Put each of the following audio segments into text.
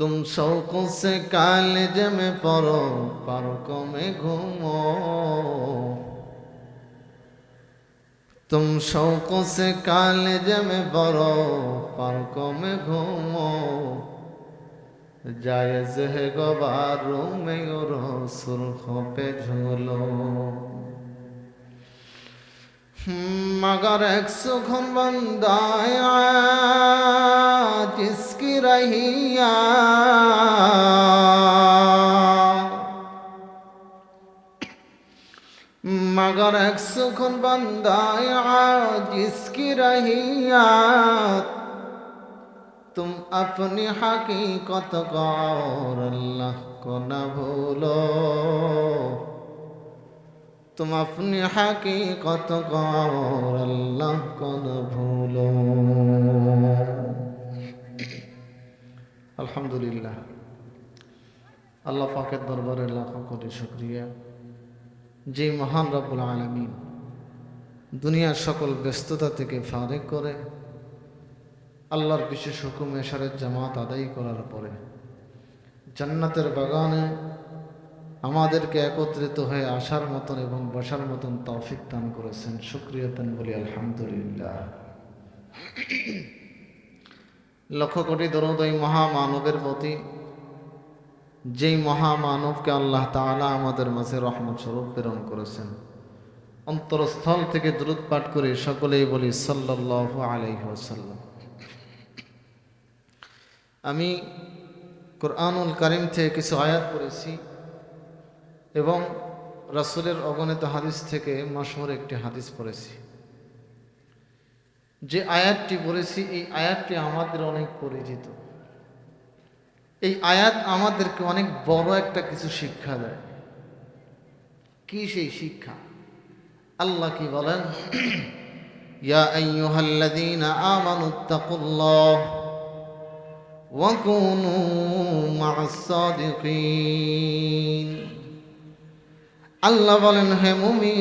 तुम शौकों से कॉलेज में पढ़ो पार्कों में घूमो तुम शौकों से कॉलेज में पढ़ो पार्कों में घूमो जायज है गबारों में और सुर्खों पे झूलो مگر ایک سخن بندایا جس کی رہیا مگر ایک سخن بندایا جس کی رہیا تم اپنی حقیقت غور اللہ کو نہ بھولو तुम अपनी हकीकत को और अल्लाह को न भूलो আলহামদুলিল্লাহ আল্লাহ পাকের দরবারে লাখো কোটি শুক্রিয়া যে মহান রব্বুল আলমিন দুনিয়ার সকল ব্যস্ততা থেকে ফারেক করে আল্লাহর বিশেষ হুকুম এশারের জামাত আদায় করার পরে জান্নাতের বাগানে আমাদেরকে একত্রিত হয়ে আসার মতন এবং বসার মতন তৌফিক দান করেছেন। শুক্রিয়া দান বলি আলহামদুলিল্লাহ। লক্ষ কোটি দরদই মহামানবের প্রতি যেই মহামানবকে আল্লাহ তাআলা আমাদের মাঝে রহমত স্বরূপ প্রেরণ করেছেন, অন্তরস্থল থেকে দূরত পাঠ করে সকলেই বলি সাল্লাল্লাহু আলাইহি ওয়াসাল্লাম। আমি কোরআনুল কারিম থেকে কিছু আয়াত পড়েছি। এবং রাসূলের অগণিত হাদিস থেকে মাসহুর একটি হাদিস পড়েছি। যে আয়াতটি পড়েছি, এই আয়াতটি আমাদের অনেক পরিচিত। এই আয়াত আমাদেরকে অনেক বড় একটা কিছু শিক্ষা দেয়। কি সেই শিক্ষা? আল্লাহ কি বলেন? ইয়া আল্লাহ বলেন, হে মুমিন,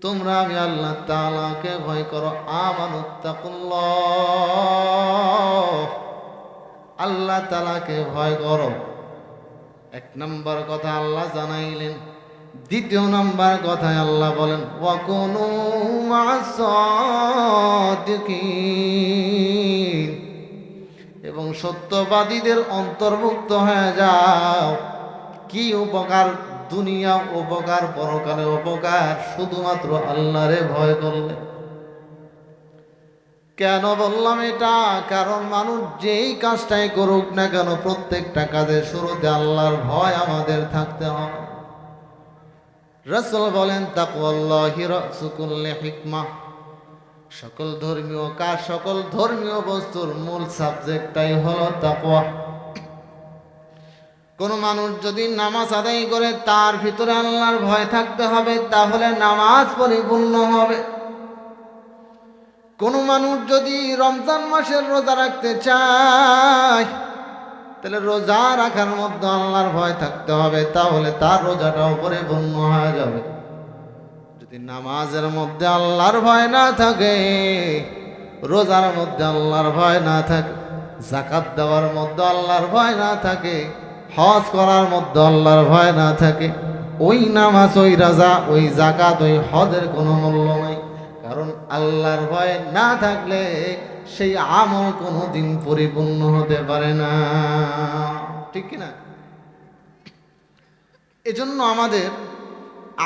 তোমরা আমি আল্লাহ তালাকে ভয় করো। আমানুত্তাকুল্লাহ আল্লাহ তালাকে ভয় করো। এক নম্বর কথা আল্লাহ জানাইলেন। দ্বিতীয় নম্বর কথায় আল্লাহ বলেন, ওয়াকুনু মাসাদিকিন সত্যবাদীদের অন্তর্ভুক্ত হয়ে যাও। কি উপকার? দুনিয়া উপকার, পরকালে উপকার, শুধুমাত্র আল্লাহরে ভয় করলে। কেন বললাম এটা? কারণ মানুষ যেই কাজটাই করুক না কেন, প্রত্যেকটা কাজের শুরুতে আল্লাহর ভয় আমাদের থাকতে হবে। রসুল বলেন তাকুল্লাহি রসুকুল্লে হিকমা সকল ধর্মীয় কাজ, সকল ধর্মীয় বস্তুর মূল সাবজেক্টটাই হলো তাকওয়া। কোনো মানুষ যদি নামাজ আদায় করে, তার ভিতরে আল্লাহর ভয় থাকতে হবে, তাহলে নামাজ পরিপূর্ণ হবে। কোনো মানুষ যদি রমজান মাসের রোজা রাখতে চায়, তাহলে রোজা রাখার মধ্যে আল্লাহর ভয় থাকতে হবে, তাহলে তার রোজাটাও পরিপূর্ণ হয়ে যাবে। নামাজের মধ্যে আল্লাহর ভয় না থাকে, রোজার মধ্যে আল্লাহর ভয় না থাকে জাকাত দেওয়ার মধ্যে আল্লাহর ভয় না থাকে, হজ করার মধ্যে আল্লাহর ভয় না থাকে। ওই নামাজ, ওই রাজা, ওই জাকাত ওই হজের কোনো মূল্য নাই। কারণ আল্লাহর ভয় না থাকলে সেই আমল কোনো দিন পরিপূর্ণ হতে পারে না। ঠিক কিনা? এজন্য আমাদের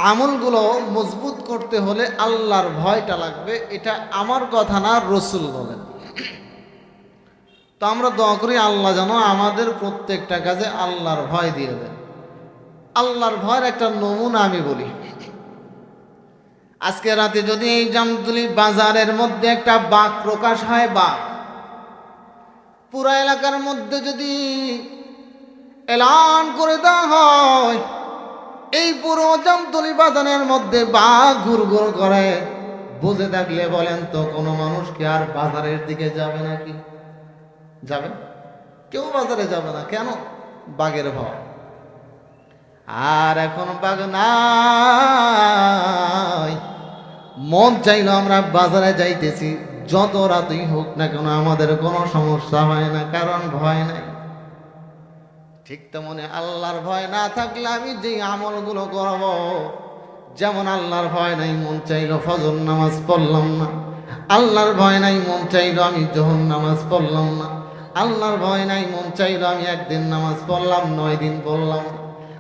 আমলগুলো মজবুত করতে হলে আল্লাহর ভয়টা লাগবে, এটা আমার কথা না রসুল বলেন। তো আমরা দোয়া করি, আল্লাহ যেন আমাদের প্রত্যেকটা কাজে আল্লাহর ভয় দিয়ে দেন। আল্লাহর ভয়ের একটা নমুনা আমি বলি। আজকে রাতে যদি এই জামতুলি বাজারের মধ্যে একটা বাঘ প্রকাশ হয়, বাঘ। পুরা এলাকার মধ্যে যদি এলান করে দেওয়া হয় এই পুরো জামতলি বাজারের মধ্যে বাঘ ঘুর ঘুর করে। বুঝে থাকলে বলেন তো, কোনো মানুষ কি আর বাজারের দিকে যাবে নাকি? যাবে? কেউ বাজারে যাবে না, কেন? বাঘের ভয়। আর এখন বাঘ নাই। মন চাইলো আমরা বাজারে যাইতেছি, যত রাতেই হোক না কেন আমাদের কোনো সমস্যা হয় না, কারণ ভয় নাই। ঠিক তেমনি আল্লাহর ভয় না থাকলে আমি যে আমলগুলো করব, যেমন আল্লাহর ভয় নাই, মন চাইলো ফজর নামাজ পড়লাম না। আল্লাহর ভয় নাই, মন চাইলো আমি জোহর নামাজ পড়লাম না। আল্লাহর ভয় নাই, মন চাইলো আমি একদিন নামাজ পড়লাম, নয় দিন পড়লাম।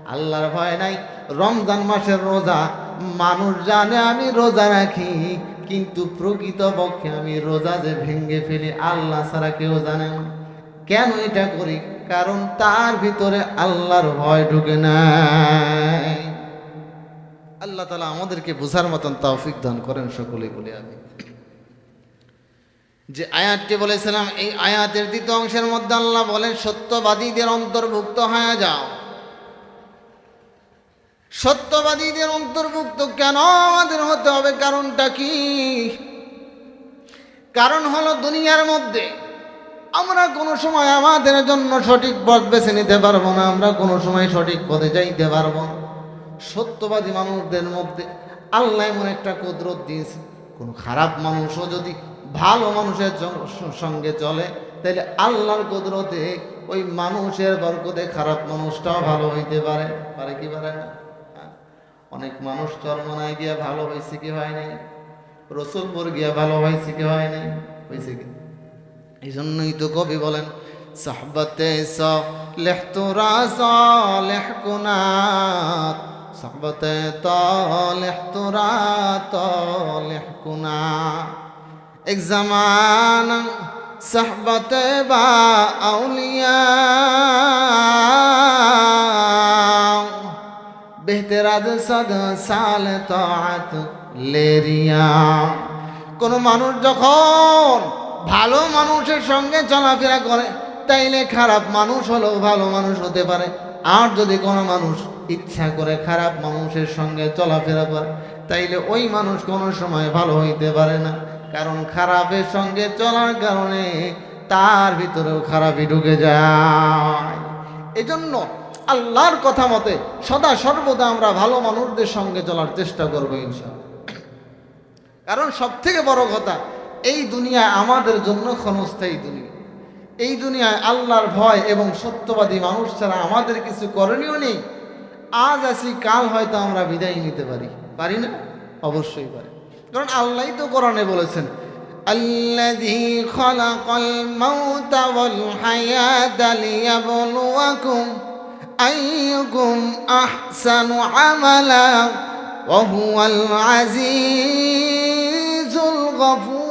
আল্লাহর ভয় নাই, রমজান মাসের রোজা, মানুষ জানে আমি রোজা রাখি, কিন্তু প্রকৃত পক্ষে আমি রোজা যে ভেঙ্গে ফেলি, আল্লাহ ছাড়া কেউ জানে না। কেন এটা করি? কারণ তার ভিতরে আল্লাহর ভয় ঢুকে নাই। আল্লাহ তালা আমাদেরকে বোঝার মতন তৌফিক দান করেন সকলে বলে আমি যে আয়াতটি বলেছিলাম, এই আয়াতের দ্বিতীয় অংশের মধ্যে আল্লাহ বলেন, সত্যবাদীদের অন্তর্ভুক্ত হয়ে যাও। সত্যবাদীদের অন্তর্ভুক্ত কেন আমাদের হতে হবে? কারণটা কি? কারণ হলো দুনিয়ার মধ্যে আমরা কোনো সময় আমাদের জন্য সঠিক পথ বেছে নিতে পারব না, আমরা কোনো সময় সঠিক পথে যাইতে পারব না। সত্যবাদী মানুষদের মধ্যে আল্লাহ এমন একটা কুদরত দিয়েছে, কোনো খারাপ মানুষও যদি ভালো মানুষের সঙ্গে চলে, তাহলে আল্লাহর কুদরতে ওই মানুষের বরকতে খারাপ মানুষটাও ভালো হইতে পারে। পারে কি পারে না? হ্যাঁ। অনেক মানুষ চরমনায় গিয়া ভালো হয়েছে কি হয় নাই? রসুলপুর গিয়া ভালো হয়েছে কি হয় নাই? হয়েছে কি? এই জন্যই তো কবি বলেন, সাহবতে লেহতুরা লেহকুনাত সাহবতে লেহতুরা লেহকুনা এক জামান সাহবতে বা আউলিয়া, বেহতেরাজ সদ সাল তাত লেরিয়া। কোন মানুষ যখন ভালো মানুষের সঙ্গে চলাফেরা করে, তাইলে খারাপ মানুষ হলেও ভালো মানুষ হতে পারে। আর যদি কোনো মানুষ ইচ্ছা করে খারাপ মানুষের সঙ্গে চলাফেরা করে, তাইলে ওই মানুষ কোনো সময় ভালো হইতে পারে না। কারণ খারাপের সঙ্গে চলার কারণে তার ভিতরেও খারাপই ঢুকে যায়। এজন্য আল্লাহর কথা মতে সদা সর্বদা আমরা ভালো মানুষদের সঙ্গে চলার চেষ্টা করব ইনশাআল্লাহ। কারণ সব থেকে বড় কথা এই দুনিয়া আমাদের জন্য ক্ষণস্থায়ী দুনিয়া এই দুনিয়ায় আল্লাহর ভয় এবং সত্যবাদী মানুষ ছাড়া আমাদের কিছু করণীয় নেই আজ আসি কাল হয়তো আমরা বিদায় নিতে পারি পারি না অবশ্যই পারি কারণ আল্লাহই তো কোরআনে বলেছেন الذي خلق الموت والحياة ليبلوكم أيكم أحسن عملا وهو العزيز الغفور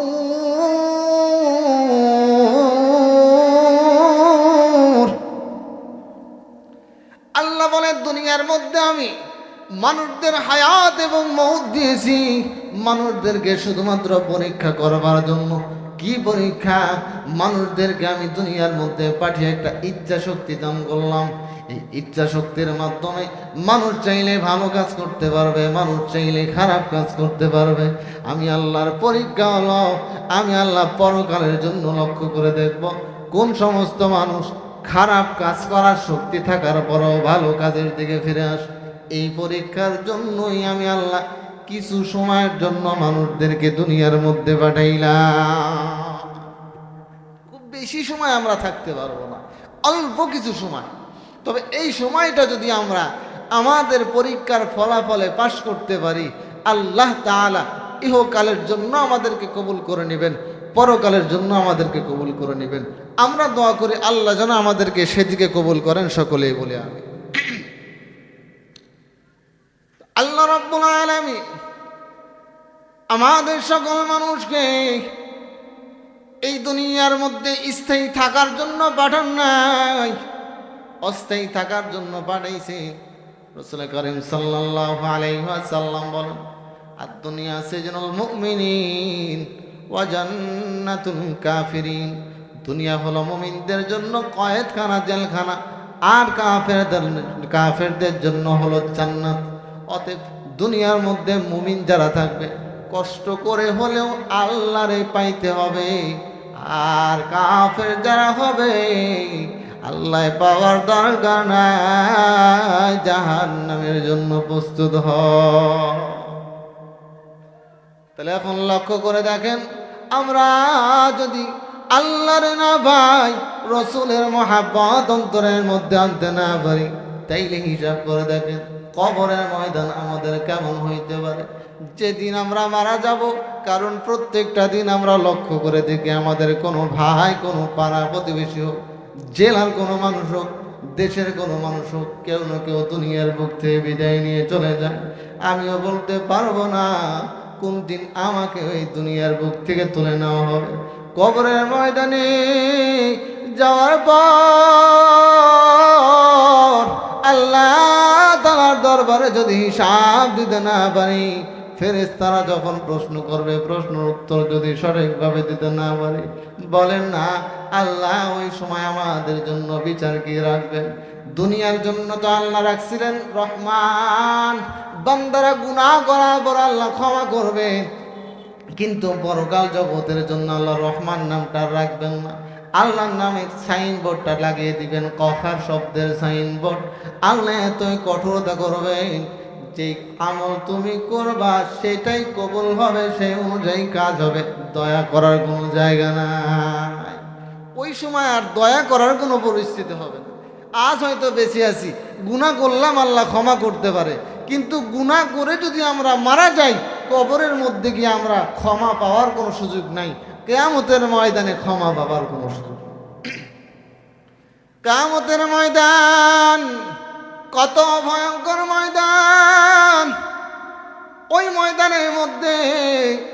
আল্লাহ বলে দুনিয়ার মধ্যে আমি মানুষদের হায়াত এবং মৌত দিয়েছি। মানুষদেরকে শুধুমাত্র পরীক্ষা করবার জন্য। কি পরীক্ষা? মানুষদেরকে আমি দুনিয়ার মধ্যে পাঠিয়ে একটা ইচ্ছা শক্তি দান করলাম। এই ইচ্ছা শক্তির মাধ্যমে মানুষ চাইলে ভালো কাজ করতে পারবে, মানুষ চাইলে খারাপ কাজ করতে পারবে। আমি আল্লাহর পরীক্ষা হলো, আমি আল্লাহ পরকালের জন্য লক্ষ্য করে দেখব, কোন সমস্ত মানুষ খারাপ কাজ করার শক্তি থাকার পরও ভালো কাজের দিকে ফিরে আস। এই পরীক্ষার জন্যই আমি আল্লাহ কিছু সময়ের জন্য মানুষদেরকে দুনিয়ার মধ্যে পাঠাইলাম। খুব বেশি সময় আমরা থাকতে পারব না, অল্প কিছু সময়। তবে এই সময়টা যদি আমরা আমাদের পরীক্ষার ফলাফলে পাশ করতে পারি, আল্লাহ তাআলা ইহকালের জন্য আমাদেরকে কবুল করে নেবেন। পরকালের জন্য আমাদেরকে কবুল করে নেবেন। আমরা দোয়া করি, আল্লাহ যেন আমাদেরকে সেদিকে কবুল করেন, সকলেই বলে আমি আল্লাহ রব্বুল আলামিন আমাদের সকল মানুষকে এই দুনিয়ার মধ্যে স্থায়ী থাকার জন্য পাঠান নাই। অস্থায়ী থাকার জন্য পাঠাইছে। রসুল করিম সাল্লাল্লাহু আলাইহি ওয়াসাল্লাম বলেন আর দুনিয়া সিজনুল মুমিনিন। ওয়া জান্নাতুল কাফিরিন। দুনিয়া হলো মুমিনদের জন্য কয়েদখানা জেলখানা, আর কাফেরদের কাফেরদের জন্য হলো জান্নাত। অতএব দুনিয়ার মধ্যে মুমিন যারা থাকবে, কষ্ট করে হলেও আল্লাহরে পাইতে হবে। আর কাফের যারা হবে আল্লাহ পাওয়ার দরকার নাই জাহান নামের জন্য প্রস্তুত হ। তাহলে এখন লক্ষ্য করে দেখেন, আমরা যদি আল্লাহর না ভাই, রসুলের মহাব্বত অন্তরের মধ্যে আনতে না পারি, তাইলে হিসাব করে দেখেন, কবরের ময়দান আমাদের কেমন হইতে পারে? যেদিন আমরা মারা যাব, কারণ প্রত্যেকটা দিন আমরা লক্ষ্য করে দেখি, আমাদের কোনো ভাই, কোনো পাড়া প্রতিবেশী হোক, জেলার কোনো মানুষ হোক, দেশের কোনো মানুষ হোক, কেউ না কেউ দুনিয়ার বুক থেকে বিদায় নিয়ে চলে যায়। আমিও বলতে পারব না কোন দিন আমাকে ওই দুনিয়ার বুক থেকে তুলে নেওয়া হবে। কবরের ময়দানে যাওয়ার পর আল্লাহ তালার দরবারে যদি হিসাব দিতে না পারি, ফেরেশতারা যখন প্রশ্ন করবে, প্রশ্নের উত্তর যদি সঠিকভাবে দিতে না পারি, বলেন না, আল্লাহ ওই সময় আমাদের জন্য বিচার কি রাখবেন? দুনিয়ার জন্য তো আল্লাহ রাখছিলেন রহমান। বান্দারা গুনাহ করার পর আল্লাহ ক্ষমা করবে। কিন্তু পরকাল জগতের জন্য আল্লাহ রহমান নামটা রাখবেন না। আল্লাহর নামে সাইনবোর্ডটা লাগিয়ে দিবেন, কফার শব্দের সাইনবোর্ড। আল্লাহ এতই কঠোরতা করবেন যে আমল তুমি করবা, সেটাই কবুল হবে সেই অনুযায়ী কাজ হবে। দয়া করার কোনো জায়গা নাই। ওই সময় আর দয়া করার কোনো পরিস্থিতি হবে না। আজ হয়তো বেঁচে আছি। গুণা করলাম আল্লাহ ক্ষমা করতে পারে। কিন্তু গুণা করে যদি আমরা মারা যাই, কবরের মধ্যে গিয়ে আমরা ক্ষমা পাওয়ার কোনো সুযোগ নাই। কেয়ামতের ময়দানে ক্ষমা পাওয়ার কোনো সুযোগ কেয়ামতের ময়দান, কত ভয়ঙ্কর ময়দান। ওই ময়দানের মধ্যে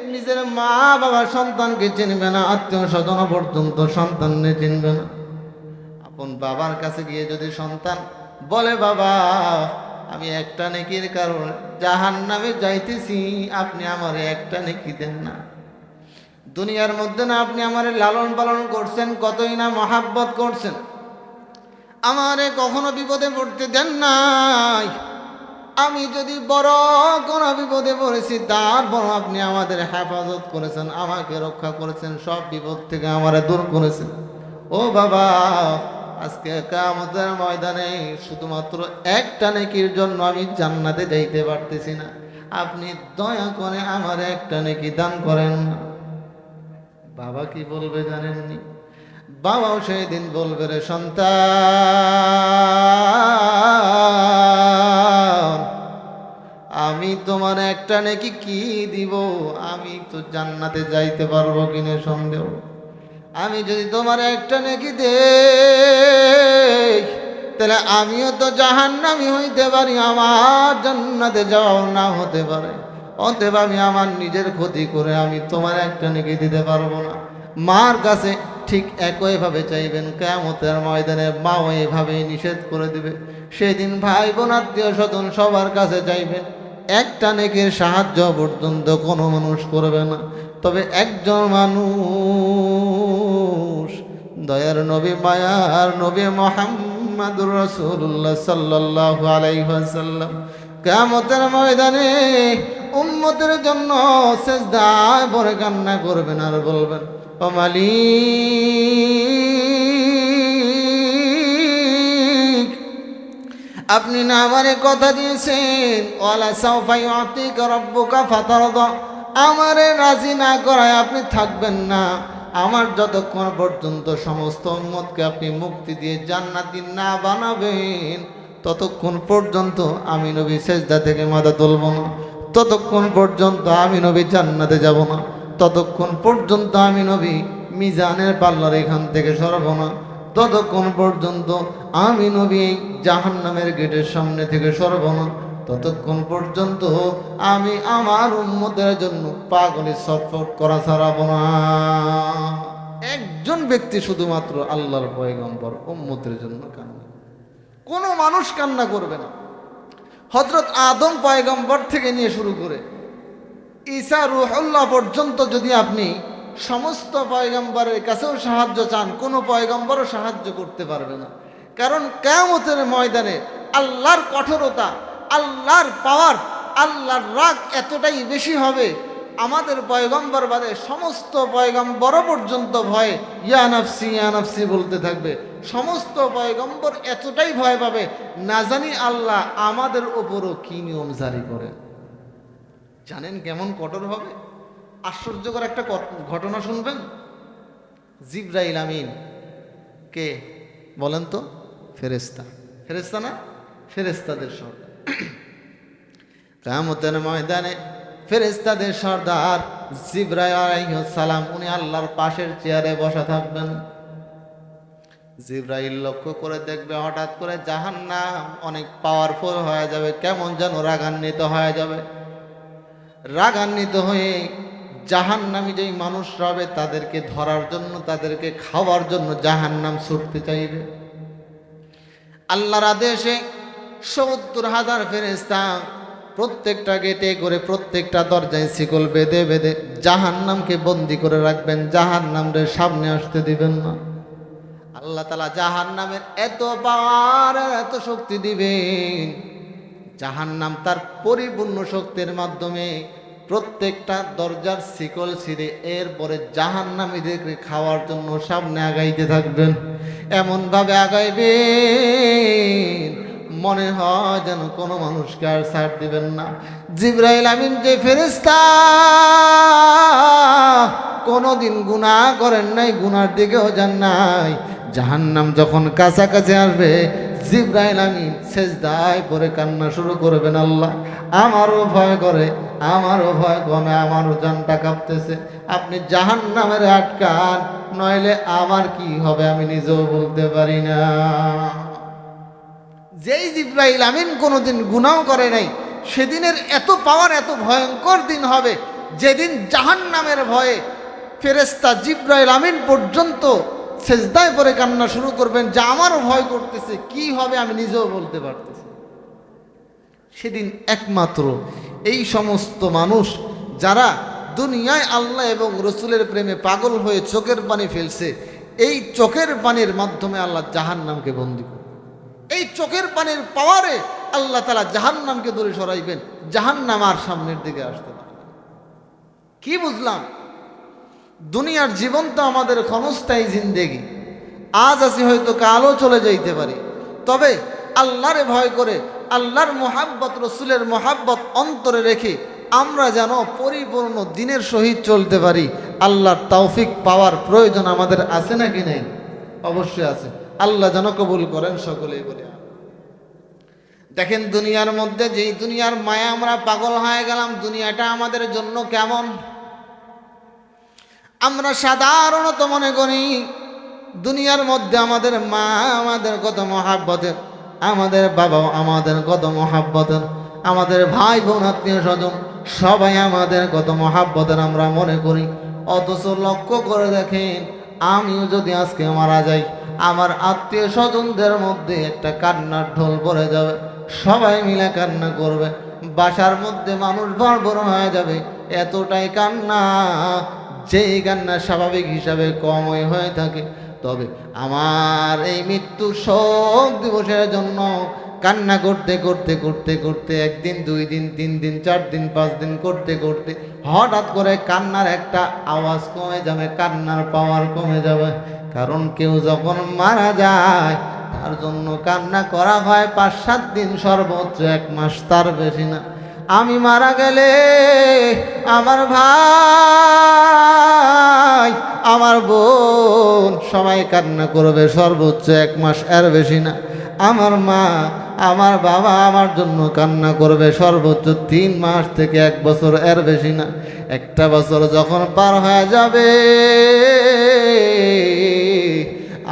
নিজের মা বাবা সন্তানকে চিনবে না আত্মীয় স্বজন পর্যন্ত সন্তানকে চিনবে না। আপন বাবার কাছে গিয়ে যদি সন্তান বলে, বাবা, আমি একটা নেকির কারণ জাহান নামে যাইতেছি, আপনি আমার একটা নেকি দেন না। দুনিয়ার মধ্যে না আপনি আমার লালন পালন করছেন, কতই না মহাব্বত করছেন। আমারে কখনো বিপদে পড়তে দেন নাই। আমি যদি বড় কোনো বিপদে পড়েছি তারপর আপনি আমাদের হেফাজত করেছেন, আমাকে রক্ষা করেছেন, সব বিপদ থেকে আমারে দূর করেছেন। ও বাবা আজকে কামতের ময়দানে শুধুমাত্র একটা নেকির জন্য আমি জান্নাতে যাইতে পারতেছি না। আপনি দয়া করে আমার একটা নেকি দান করেন না। বাবা কি বলবে জানেননি? বাবাও সেই দিন বলবে রে সন্তান, আমি তোমার একটা নাকি কি দিব? আমি তো জান্নাতে যাইতে পারব কিনে সন্দেহ? আমি যদি তোমার একটা নাকি দে তাহলে আমিও তো জাহান্নামি হইতে পারি, আমার জান্নাতে যাওয়াও না হতে পারে। অতএব আমি আমার নিজের ক্ষতি করে আমি তোমার একটা নাকি দিতে পারব না। মার কাছে ঠিক একইভাবে চাইবেন কেমতের ময়দানে মাও এইভাবেই নিষেধ করে দিবে। সেদিন ভাই বোন, আত্মীয় স্বজন সবার কাছে চাইবেন একটা নেকের সাহায্য পর্যন্ত কোনো মানুষ করবে না। তবে একজন মানুষ, দয়ার নবী মায়ার নবী মোহাম্মদুর রসুল্লাহ সাল্লাহ আলাইসাল্লাম কেমতের ময়দানে উম্মতের জন্য শেষদায় পরে কান্না করবেন আর বলবেন, ও মালিক আপনি না আমারে কথা দিয়েছেন। ওয়ালা সাউফাই আতিক রব্বুকা ফাতারদ। আমারে রাজি না করায় আপনি থাকবেন না। আমার যতক্ষণ পর্যন্ত সমস্ত উম্মতকে আপনি মুক্তি দিয়ে জান্নাতি না বানাবেন, ততক্ষণ পর্যন্ত আমি নবী সেজদা থেকে মাথা তুলব না। ততক্ষণ পর্যন্ত আমি নবী জান্নাতে যাব না। ততক্ষণ পর্যন্ত আমি নবী মিজানের পাল্লার এখান থেকে সরব না। ততক্ষণ পর্যন্ত আমি নবী জাহান নামের গেটের সামনে থেকে সরব না। ততক্ষণ পর্যন্ত আমি আমার উন্মতের জন্য পাগলি সফর করা ছাড়াব না। একজন ব্যক্তি শুধুমাত্র আল্লাহর পয়গম্বর উম্মতের জন্য কান্না কোনো মানুষ কান্না করবে না। হজরত আদম পয়গম্বর থেকে নিয়ে শুরু করে ঈসা রুহুল্লাহ পর্যন্ত যদি আপনি সমস্ত পয়গম্বরের কাছেও সাহায্য চান, কোনো পয়গম্বরও সাহায্য করতে পারবে না। কারণ কেয়ামতের ময়দানে আল্লাহর কঠোরতা, আল্লাহর পাওয়ার আল্লাহর রাগ এতটাই বেশি হবে, আমাদের পয়গম্বর বাদে সমস্ত পয়গম্বর পর্যন্ত ভয়, ইয়া নাফসি ইয়া নাফসি বলতে থাকবে। সমস্ত পয়গম্বর এতটাই ভয় পাবে, না জানি আল্লাহ আমাদের ওপরও কি নিয়ম জারি করে জানেন কেমন কঠোর হবে? আশ্চর্যকর একটা ঘটনা শুনবেন? জিব্রাইল আমিন কে বলেন তো? ফেরেস্তা ফেরেস্তা না? ফেরেস্তাদের সর্দার। কামতের ময়দানে ফেরেস্তাদের সর্দার জিব্রাইল সালাম, উনি আল্লাহর পাশের চেয়ারে বসা থাকবেন। জিব্রাইল লক্ষ্য করে দেখবে, হঠাৎ করে জাহান্নাম অনেক পাওয়ারফুল হয়ে যাবে, কেমন যেন রাগান্বিত হয়ে যাবে। রাগান্বিত হয়ে জাহান্নামী যেই মানুষ হবে তাদেরকে ধরার জন্য, তাদেরকে খাওয়ার জন্য জাহান্নাম ছুটতে চাইবে। আল্লাহর আদেশে সত্তর হাজার ফেরেস্তা প্রত্যেকটা গেটে করে প্রত্যেকটা দরজায় শিকল বেঁধে বেঁধে জাহান্নামকে বন্দি করে রাখবেন, জাহান্নামদের সামনে আসতে দিবেন না। আল্লাহ তালা জাহান নামের এত পাওয়ার, এত শক্তি দিবেন। জাহান নাম তার পরিপূর্ণ শক্তির মাধ্যমে প্রত্যেকটা দরজার শিকল ছিঁড়ে এরপরে জাহান নামীদেরকে খাওয়ার জন্য সামনে আগাইতে থাকবেন। এমনভাবে আগাইবে মনে হয় যেন কোনো মানুষকে আর ছাড় দিবেন না। জিব্রাইল আমিন যে ফেরেস্তা কোনোদিন গুনাহ করেন নাই গুনার দিকেও যান নাই। জাহান্নাম যখন কাছাকাছি আসবে জিব্রাইল আমিন সেজদায় পরে কান্না শুরু করবেন আল্লাহ। আমারও ভয় করে, আমারও ভয় কমে আমারও জানটা কাঁপতেছে। আপনি জাহান্নামের আটকান, নইলে আমার কি হবে আমি নিজেও বলতে পারি না। যেই জিব্রাইল আমিন কোনোদিন গুনাও করে নাই, সেদিনের এত পাওয়ার, এত ভয়ঙ্কর দিন হবে, যেদিন জাহান নামের ভয়ে ফেরেস্তা জিব্রাইল আমিন পর্যন্ত সেজদায় পরে কান্না শুরু করবেন, যা আমারও ভয় করতেছে, কি হবে আমি নিজেও বলতে পারতেছি সেদিন একমাত্র এই সমস্ত মানুষ যারা দুনিয়ায় আল্লাহ এবং রসুলের প্রেমে পাগল হয়ে চোখের পানি ফেলছে, এই চোখের পানির মাধ্যমে আল্লাহ জাহান নামকে বন্দি করবে। এই চোখের পানির পাওয়ারে আল্লাহ তালা জাহান্নামকে দূরে সরাইবেন, জাহান্নাম আর সামনের দিকে আসতে পারবে কি বুঝলাম? দুনিয়ার জীবন তো আমাদের ক্ষণস্থায়ী জিন্দেগি। আজ আছি হয়তো কালও চলে যাইতে পারি। তবে আল্লাহরে ভয় করে, আল্লাহর মোহাব্বত, রসুলের মোহাব্বত অন্তরে রেখে আমরা যেন পরিপূর্ণ দিনের সহিত চলতে পারি। আল্লাহর তৌফিক পাওয়ার প্রয়োজন আমাদের আছে নাকি নেই? অবশ্যই আছে। আল্লাহ যেন কবুল করেন সকলেই বলে দেখেন দুনিয়ার মধ্যে যেই দুনিয়ার মায়া আমরা পাগল হয়ে গেলাম, দুনিয়াটা আমাদের জন্য কেমন? আমরা সাধারণত মনে করি দুনিয়ার মধ্যে আমাদের মা আমাদের কত মহাব্বতের, আমাদের বাবাও আমাদের কত মহাব্বতের, আমাদের ভাই বোন, আত্মীয় স্বজন সবাই আমাদের কত মহাব্বতের আমরা মনে করি। অথচ লক্ষ্য করে দেখেন, আমিও যদি আজকে মারা যাই, আমার আত্মীয় স্বজনদের মধ্যে একটা কান্নার ঢোল পড়ে যাবে, সবাই মিলে কান্না করবে, বাসার মধ্যে মানুষ ভরভর হয়ে যাবে, এতটাই কান্না যেই কান্না স্বাভাবিক হিসাবে কমই হয়ে থাকে। তবে আমার এই মৃত্যু শোক দিবসের জন্য কান্না করতে করতে করতে করতে, একদিন, দুই দিন, তিন দিন, চার দিন, পাঁচ দিন করতে করতে হঠাৎ করে কান্নার একটা আওয়াজ কমে যাবে, কান্নার পাওয়ার কমে যাবে। কারণ কেউ যখন মারা যায়, তার জন্য কান্না করা হয় পাঁচ, সাত দিন সর্বোচ্চ এক মাস, তার বেশি না। আমি মারা গেলে আমার ভাই, আমার বোন সবাই কান্না করবে, সর্বোচ্চ এক মাস এর বেশি না। আমার মা, আমার বাবা আমার জন্য কান্না করবে, সর্বোচ্চ তিন মাস থেকে এক বছর এর বেশি না। একটা বছর যখন পার হয়ে যাবে,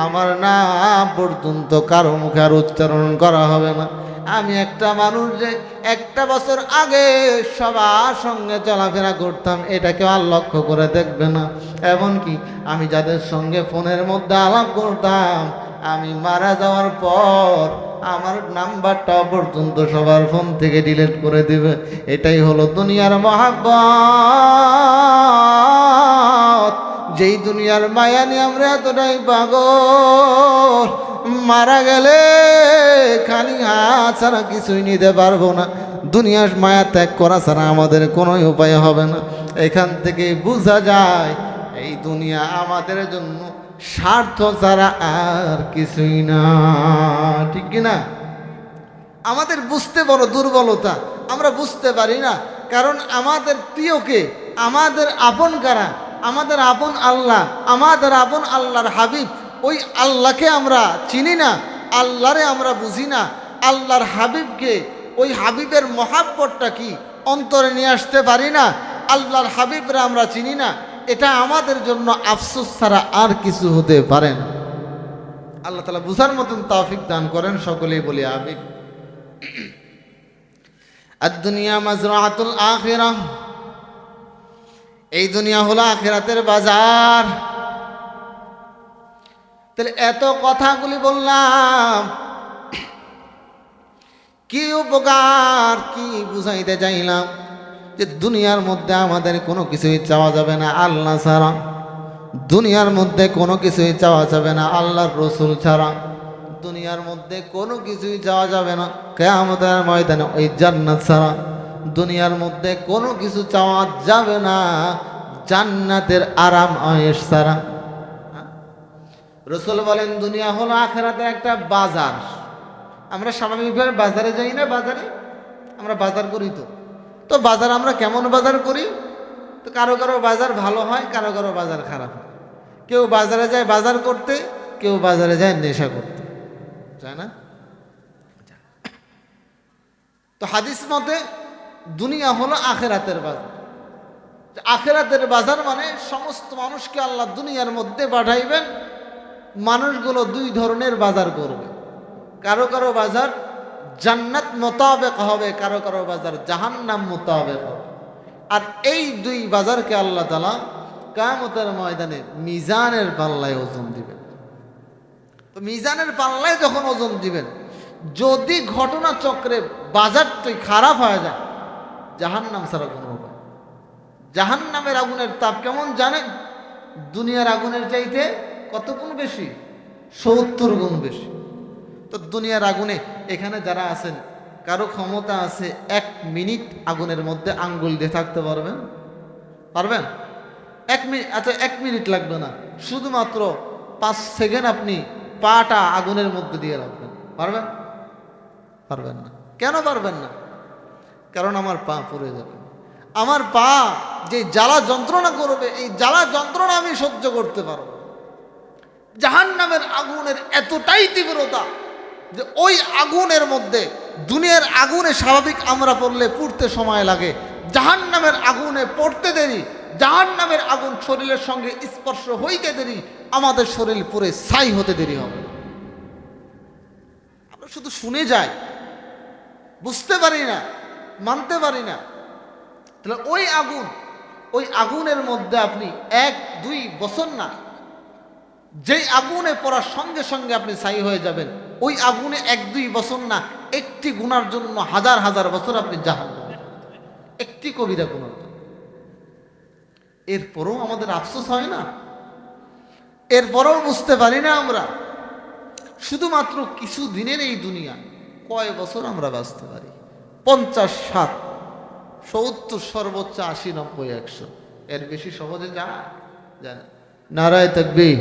আমার নাম পর্যন্ত কারও মুখে আর উচ্চারণ করা হবে না। আমি একটা মানুষ যে একটা বছর আগে সবার সঙ্গে চলাফেরা করতাম, এটা কেউ আর লক্ষ্য করে দেখবে না। এমনকি আমি যাদের সঙ্গে ফোনের মধ্যে আলাপ করতাম, আমি মারা যাওয়ার পর আমার নাম্বারটা পর্যন্ত সবার ফোন থেকে ডিলিট করে দিবে। এটাই হলো দুনিয়ার মহাব্বত। যেই দুনিয়ার মায়া নিয়ে আমরা এতটাই পাগল, মারা গেলে খালি হাত ছাড়া কিছুই নিতে পারব না। দুনিয়ার মায়া ত্যাগ করা ছাড়া আমাদের কোনো উপায় হবে না। এখান থেকে বোঝা যায়, এই দুনিয়া আমাদের জন্য স্বার্থ ছাড়া আর কিছুই না। ঠিক কি না? আমাদের বুঝতে বড় দুর্বলতা, আমরা বুঝতে পারি না। কারণ আমাদের প্রিয়কে, আমাদের আপন কারা আমাদের আপন আল্লাহ, আমাদের আপন আল্লাহর হাবিব, ওই আল্লাহকে আমরা চিনি না, আল্লাহরে আমরা বুঝি না। আল্লাহর হাবিবকে ওই হাবিবের মহাব্বতটা কি, অন্তরে নিয়ে আসতে পারি না। আল্লাহর হাবিবরা আমরা চিনি না, এটা আমাদের জন্য আফসোস ছাড়া আর কিছু হতে পারে না। আল্লাহ তালা বুঝার মতন তাফিক দান করেন, সকলেই বলি আবিব আর দুনিয়া মাজরাতুল আখিরা। এই দুনিয়া হলো আখেরাতের বাজার। তাহলে এত কথাগুলি বললাম, কি উপকার, কি বুঝাইতে চাইলাম যে দুনিয়ার মধ্যে আমাদের কোনো কিছুই চাওয়া যাবে না আল্লাহ ছাড়া। দুনিয়ার মধ্যে কোনো কিছুই চাওয়া যাবে না আল্লাহর রসুল ছাড়া। দুনিয়ার মধ্যে কোনো কিছুই চাওয়া যাবে না। কেয়ামতের ময়দানে ওই জান্নাত ছাড়া। দুনিয়ার মধ্যে কোনো কিছু চাওয়া যাবে না। জান্নাতের আরাম আয়েস ছাড়া। রসুল বলেন, দুনিয়া হলো আখেরাতে একটা বাজার। আমরা স্বাভাবিকভাবে বাজারে যাই না বাজারে? আমরা বাজার করি তো। তো বাজার আমরা কেমন বাজার করি? তো কারও কারও বাজার ভালো হয়, কারও কারও বাজার খারাপ হয়। কেউ বাজারে যায় বাজার করতে, কেউ বাজারে যায় নেশা করতে। যায় না? তো হাদিস মতে দুনিয়া হলো আখেরাতের বাজার। আখেরাতের বাজার মানে সমস্ত মানুষকে আল্লাহ দুনিয়ার মধ্যে পাঠাইবেন, মানুষগুলো দুই ধরনের বাজার করবে। কারও কারও বাজার জান্নাত মোতাবেক হবে, কারও কারও বাজার জাহান্নাম মোতাবেক হবে। আর এই দুই বাজারকে আল্লাহ তালা কামতের ময়দানে মিজানের পাল্লায় ওজন দিবেন। তো মিজানের পাল্লায় যখন ওজন দিবেন, যদি ঘটনা চক্রে বাজারটি খারাপ হয়ে যায় জাহান্নাম ছাড়া কোনো উপায় জাহান্নামের আগুনের তাপ কেমন জানেন? দুনিয়ার আগুনের চাইতে কত গুণ বেশি? সত্তর গুণ বেশি। তো দুনিয়ার আগুনে এখানে যারা আছেন, কারও ক্ষমতা আছে এক মিনিট আগুনের মধ্যে আঙ্গুল দিয়ে থাকতে পারবেন? পারবেন? এক মিনিট আচ্ছা এক মিনিট লাগবে না। শুধুমাত্র পাঁচ সেকেন্ড আপনি পাটা আগুনের মধ্যে দিয়ে রাখবেন। পারবেন? পারবেন না। কেন পারবেন না? কারণ আমার পা পড়ে যাবে। আমার পা যে জ্বালা যন্ত্রণা করবে, এই জ্বালা যন্ত্রণা আমি সহ্য করতে পারব জাহান নামের আগুনের এতটাই তীব্রতা যে ওই আগুনের মধ্যে, দুনিয়ার আগুনে স্বাভাবিক আমরা পড়লে পুড়তে সময় লাগে। জাহান নামের আগুনে পড়তে দেরি জাহান নামের আগুন শরীরের সঙ্গে স্পর্শ হইতে দেরি, আমাদের শরীর পুরে ছাই হতে দেরি হবে। আমরা শুধু শুনে যাই, বুঝতে পারি না মানতে পারি না। তাহলে ওই আগুন, ওই আগুনের মধ্যে আপনি এক, দুই বছর না। যেই আগুনে পড়ার সঙ্গে সঙ্গে আপনি ছাই হয়ে যাবেন, ওই আগুনে এক, দুই বছর না। একটি গুনার জন্য হাজার হাজার বছর আপনি জাহান একটি কবিতা গুনার জন্য এরপরও আমাদের আফসোস হয় না। এরপরও বুঝতে পারি না আমরা। শুধুমাত্র কিছু দিনের এই দুনিয়া, কয় বছর আমরা বাঁচতে পারি? পঞ্চাশ ষাট সত্তর সর্বোচ্চ আশি নব্বই একশো। এর বেশি সহজে যায়? জানে নারায় তকবীর।